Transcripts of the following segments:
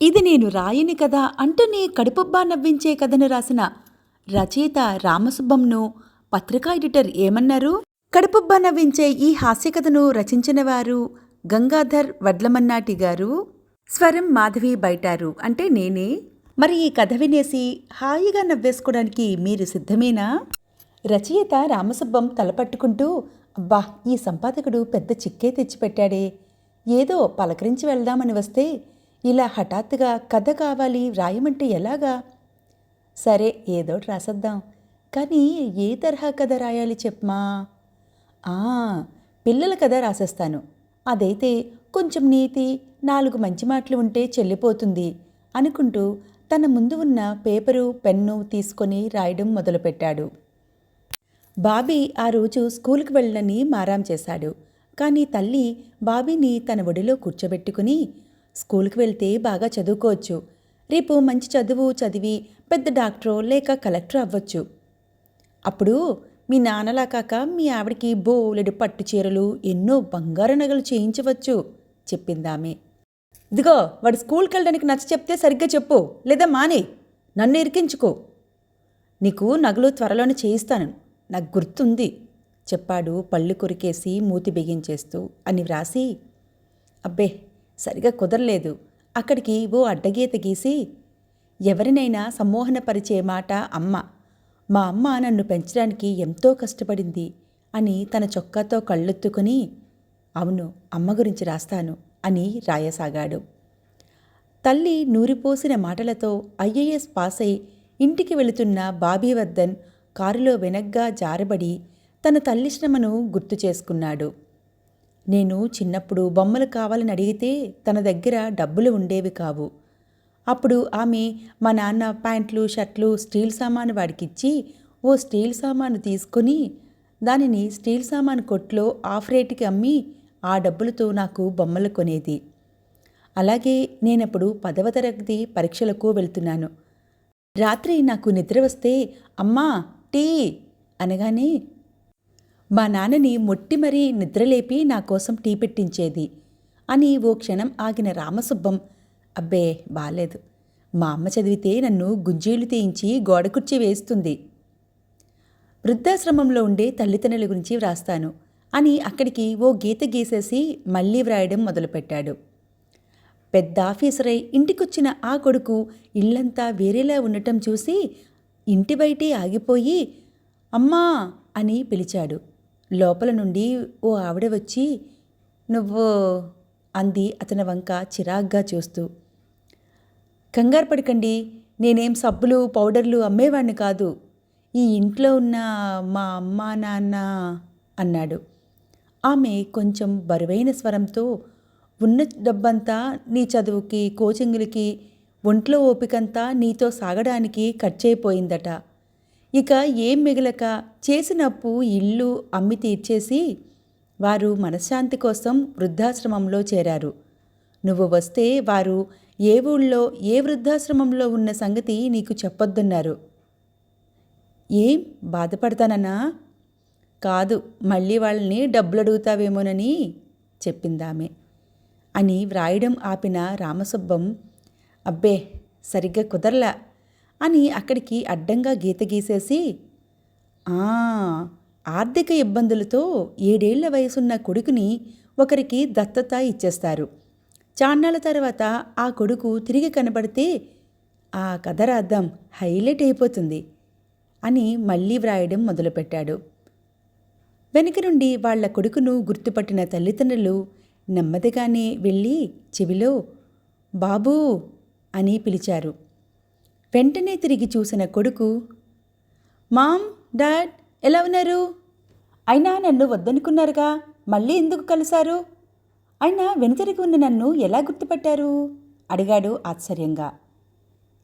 ఇది నేను రాయని కదా అంటూనే కడుపుబ్బా నవ్వించే కథను రాసిన రచయిత రామసుబ్బంను పత్రికా ఎడిటర్ ఏమన్నారు? కడుపుబ్బా నవ్వించే ఈ హాస్య కథను రచించిన వారు గంగాధర్ వడ్లమన్నాటి గారు. స్వరం మాధవి బయటారు అంటే నేనే. మరి ఈ కథ వినేసి హాయిగా నవ్వేసుకోవడానికి మీరు సిద్ధమేనా? రచయిత రామసుబ్బం తలపట్టుకుంటూ అబ్బా ఈ సంపాదకుడు పెద్ద చిక్కే తెచ్చిపెట్టాడే. ఏదో పలకరించి వెళ్దామని వస్తే ఇలా హఠాత్తుగా కథ కావాలి వ్రాయమంటే ఎలాగా? సరే ఏదో రాసేద్దాం. కానీ ఏ తరహా కథ రాయాలి చెప్పమా? ఆ, పిల్లల కథ రాసేస్తాను. అదైతే కొంచెం నీతి నాలుగు మంచి మాటలు ఉంటే చెల్లిపోతుంది అనుకుంటూ తన ముందు ఉన్న పేపరు పెన్ను తీసుకొని రాయడం మొదలుపెట్టాడు. బాబీ ఆ రోజు స్కూల్కి వెళ్ళని మారాం చేశాడు. కానీ తల్లి బాబీని తన ఒడిలో కూర్చోబెట్టుకుని స్కూల్కి వెళ్తే బాగా చదువుకోవచ్చు. రేపు మంచి చదువు చదివి పెద్ద డాక్టరో లేక కలెక్టర్ అవ్వచ్చు. అప్పుడు మీ నాన్నలా కాక మీ ఆవిడకి బోలెడు పట్టు చీరలు ఎన్నో బంగారు నగలు చేయించవచ్చు చెప్పిందామె. ఇదిగో వాడు స్కూల్కి వెళ్ళడానికి నచ్చ చెప్తే సరిగ్గా చెప్పు లేదా మానే నన్ను ఇరికించుకో. నీకు నగలు త్వరలోనే చేయిస్తాను నాకు గుర్తుంది చెప్పాడు పళ్ళు కొరికేసి మూతి బిగించేస్తూ అని వ్రాసి అబ్బే సరిగా కుదరలేదు. అక్కడికి ఓ అడ్డగీత గీసి ఎవరినైనా సమ్మోహనపరిచే మాట అమ్మ. మా అమ్మ నన్ను పెంచడానికి ఎంతో కష్టపడింది అని తన చొక్కాతో కళ్ళెత్తుకుని అవును అమ్మ గురించి రాస్తాను అని రాయసాగాడు. తల్లి నూరిపోసిన మాటలతో ఐఏఎస్ పాస్ అయి ఇంటికి వెళుతున్న బాబీవర్ధన్ కారులో వెనగ్గా జారబడి తన తల్లి శ్రమను గుర్తు చేసుకున్నాడు. నేను చిన్నప్పుడు బొమ్మలు కావాలని అడిగితే తన దగ్గర డబ్బులు ఉండేవి కావు. అప్పుడు ఆమె మా నాన్న ప్యాంట్లు షర్ట్లు స్టీల్ సామాను వాడికిచ్చి ఓ స్టీల్ సామాను తీసుకొని దానిని స్టీల్ సామాను కొట్లో ఆఫ్ రేటుకి అమ్మి ఆ డబ్బులతో నాకు బొమ్మలు కొనేది. అలాగే నేనప్పుడు పదవ తరగతి పరీక్షలకు వెళ్తున్నాను. రాత్రి నాకు నిద్ర వస్తే అమ్మా టీ అనగానే మా నాన్నని మొట్టి మరీ నిద్రలేపి నా కోసం టీ పెట్టించేది అని ఓ క్షణం ఆగిన రామసుబ్బం అబ్బే బాలేదు. మా అమ్మ చదివితే నన్ను గుంజీలు తీయించి గోడ కుర్చీ వేస్తుంది. వృద్ధాశ్రమంలో ఉండే తల్లిదండ్రుల గురించి వ్రాస్తాను అని అక్కడికి ఓ గీత గీసేసి మళ్ళీ వ్రాయడం మొదలుపెట్టాడు. పెద్ద ఆఫీసరై ఇంటికొచ్చిన ఆ కొడుకు ఇల్లంతా వేరేలా ఉండటం చూసి ఇంటి బయటే ఆగిపోయి అమ్మా అని పిలిచాడు. లోపల నుండి ఓ ఆవిడ వచ్చి నువ్వు అంది అతని వంక చిరాగ్గా చూస్తూ. కంగారు పడకండి నేనేం సబ్బులు పౌడర్లు అమ్మేవాడిని కాదు ఈ ఇంట్లో ఉన్న మా అమ్మ నాన్న అన్నాడు. ఆమె కొంచెం బరువైన స్వరంతో ఉన్న డబ్బంతా నీ చదువుకి కోచింగులకి ఒంట్లో ఓపికంతా నీతో సాగడానికి ఖర్చయిపోయిందట ఇక ఏం మిగలక చేసినప్పు ఇల్లు అమ్మి తీర్చేసి వారు మనశ్శాంతి కోసం వృద్ధాశ్రమంలో చేరారు. నువ్వు వస్తే వారు ఏ ఊళ్ళో ఏ వృద్ధాశ్రమంలో ఉన్న సంగతి నీకు చెప్పొద్దన్నారు. ఏం? బాధపడతానన్నా? కాదు మళ్ళీ వాళ్ళని డబ్బులు అడుగుతావేమోనని చెప్పిందామె. అని వ్రాయడం ఆపిన రామసుబ్బం అబ్బే సరిగ్గా కుదరలా. అని అక్కడికి అడ్డంగా గీత గీసేసి "ఆ, ఆర్థిక ఇబ్బందులతో ఏడేళ్ళ వయసున్న కొడుకుని ఒకరికి దత్తత ఇచ్చేస్తారు. చాన్నాళ్ళ తర్వాత ఆ కొడుకు తిరిగి కనబడితే ఆ కథ రాద్దాం హైలైట్ అయిపోతుంది అని మళ్ళీ వ్రాయడం మొదలుపెట్టాడు. వెనక నుండి వాళ్ళ కొడుకును గుర్తుపట్టిన తల్లిదండ్రులు నెమ్మదిగానే వెళ్ళి చెవిలో బాబూ అని పిలిచారు. వెంటనే తిరిగి చూసిన కొడుకు మామ్ డాడ్ ఎలా ఉన్నారు? అయినా నన్ను వద్దనుకున్నారుగా మళ్ళీ ఎందుకు కలిశారు? అయినా వెనుతిరిగి ఉన్న నన్ను ఎలా గుర్తుపట్టారు? అడిగాడు ఆశ్చర్యంగా.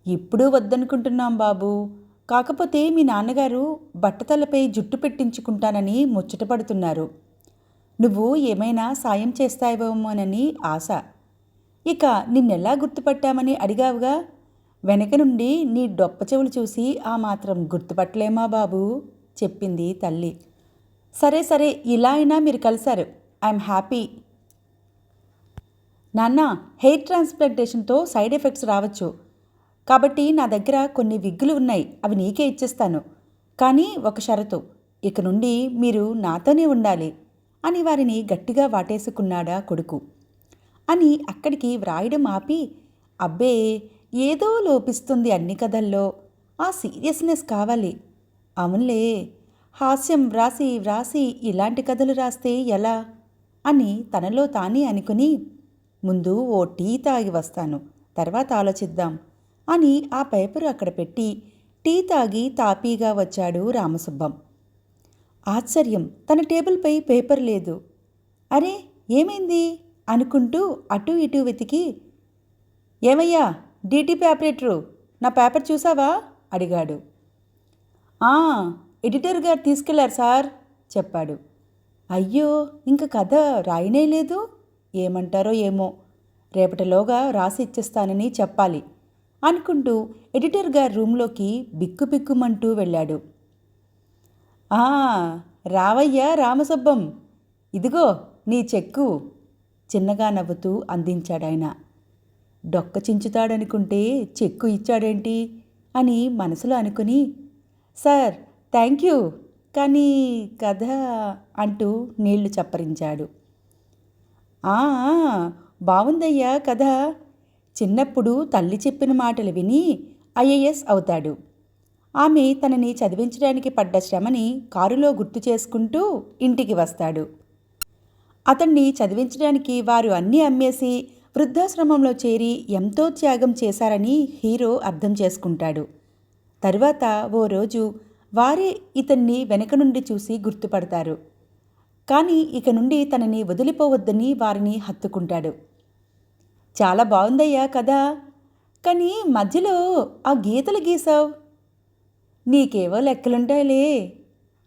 ఇప్పుడు వద్దనుకుంటున్నాం బాబు. కాకపోతే మీ నాన్నగారు బట్టతలపై జుట్టు పెట్టించుకుంటానని ముచ్చటపడుతున్నారు నువ్వు ఏమైనా సాయం చేస్తావేమోనని ఆశ. ఇక నిన్నెలా గుర్తుపట్టామని అడిగావుగా? వెనక నుండి నీ డొప్ప చెవులు చూసి ఆ మాత్రం గుర్తుపట్టలేమా బాబు? చెప్పింది తల్లి. సరే సరే ఇలా అయినా మీరు కలిశారు. I'm happy. నాన్న హెయిర్ ట్రాన్స్ప్లాంటేషన్తో సైడ్ ఎఫెక్ట్స్ రావచ్చు. కాబట్టి నా దగ్గర కొన్ని విగ్గులు ఉన్నాయి. అవి నీకే ఇచ్చేస్తాను. కానీ ఒక షరతు. ఇక నుండి మీరు నాతోనే ఉండాలి అని వారిని గట్టిగా వాటేసుకున్నాడా కొడుకు. అని అక్కడికి వ్రాయడం ఆపి అబ్బే ఏదో లోపిస్తుంది అన్ని కథల్లో. ఆ సీరియస్నెస్ కావాలి. అవునులే హాస్యం వ్రాసి వ్రాసి ఇలాంటి కథలు రాస్తే ఎలా? అని తనలో తానే అనుకుని ముందు ఓ టీ తాగి వస్తాను తర్వాత ఆలోచిద్దాం అని ఆ పేపరు అక్కడ పెట్టి టీ తాగి తాపీగా వచ్చాడు రామసుబ్బం. ఆశ్చర్యం తన టేబుల్పై పేపర్ లేదు. అరే ఏమైంది? అనుకుంటూ అటు ఇటు వెతికి ఏమయ్యా డీటీపీ ఆపరేటరు నా పేపర్ చూసావా? అడిగాడు. "ఆ, ఎడిటర్ గారు తీసుకెళ్ళారు సార్ చెప్పాడు. అయ్యో ఇంక కథ రాయనే లేదు? ఏమంటారో ఏమో. రేపటిలోగా రాసి ఇచ్చేస్తానని చెప్పాలి అనుకుంటూ ఎడిటర్ గారి రూంలోకి బిక్కు బిక్కుమంటూ వెళ్ళాడు. ఆ రావయ్యా రామసుబ్బం. ఇదిగో నీ చెక్కు చిన్నగా నవ్వుతూ అందించాడాయన. డొక్క చించుతాడనుకుంటే చెక్కు ఇచ్చాడేంటి? అని మనసులో అనుకుని సార్ థ్యాంక్ యూ కానీ కథ అంటూ నీళ్ళు చప్పరించాడు. "ఆ, కథ చిన్నప్పుడు తల్లి చెప్పిన మాటలు విని ఐఏఎస్ అవుతాడు. ఆమె తనని చదివించడానికి పడ్డ శ్రమని కారులో గుర్తు చేసుకుంటూ ఇంటికి వస్తాడు. అతన్ని చదివించడానికి వారు అన్నీ అమ్మేసి వృద్ధాశ్రమంలో చేరి ఎంతో త్యాగం చేశారని హీరో అర్థం చేసుకుంటాడు. తరువాత ఓ రోజు వారే ఇతన్ని వెనక నుండి చూసి గుర్తుపడతారు. కానీ ఇక నుండి తనని వదిలిపోవద్దని వారిని హత్తుకుంటాడు. చాలా బాగుందయ్యా కదా! కానీ మధ్యలో ఆ గీతలు గీసావు నీకేవో లెక్కలుంటాయిలే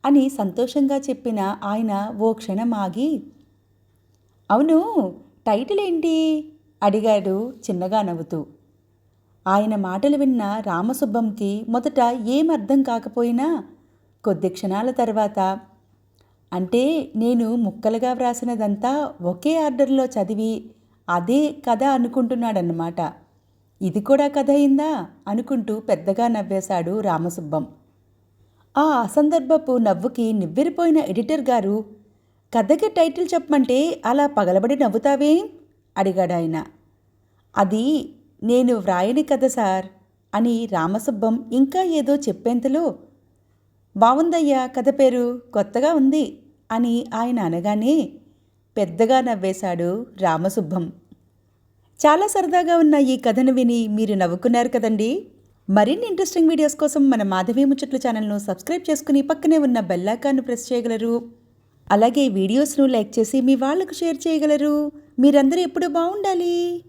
అని సంతోషంగా చెప్పిన ఆయన ఓ క్షణం ఆగి అవును టైటిల్ ఏంటి అడిగాడు చిన్నగా నవ్వుతూ. ఆయన మాటలు విన్న రామసుబ్బంకి మొదట ఏం అర్థం కాకపోయినా కొద్ది క్షణాల తర్వాత అంటే నేను ముక్కలుగా వ్రాసినదంతా ఒకే ఆర్డర్లో చదివి అదే కథ అనుకుంటున్నాడన్నమాట. ఇది కూడా కథ అయిందా? అనుకుంటూ పెద్దగా నవ్వేశాడు రామసుబ్బం. ఆ అసందర్భపు నవ్వుకి నివ్వెరిపోయిన ఎడిటర్ గారు కథకి టైటిల్ చెప్పమంటే అలా పగలబడి నవ్వుతావేం? అడిగాడాయన. అది నేను వ్రాయని కథ సార్? అని రామసుబ్బం ఇంకా ఏదో చెప్పేంతలో బావుందయ్యా కథ పేరు కొత్తగా ఉంది అని ఆయన అనగానే పెద్దగా నవ్వేశాడు రామసుబ్బం. చాలా సరదాగా ఉన్న ఈ కథను విని మీరు నవ్వుకున్నారు కదండి. మరిన్ని ఇంట్రెస్టింగ్ వీడియోస్ కోసం మన మాధవి ముచ్చట్లు ఛానల్ను సబ్స్క్రైబ్ చేసుకుని పక్కనే ఉన్న బెల్లాకాన్ని ప్రెస్ చేయగలరు. అలాగే వీడియోస్ను లైక్ చేసి మీ వాళ్ళకు షేర్ చేయగలరు. మీరందరూ ఎప్పుడు బాగుండాలి.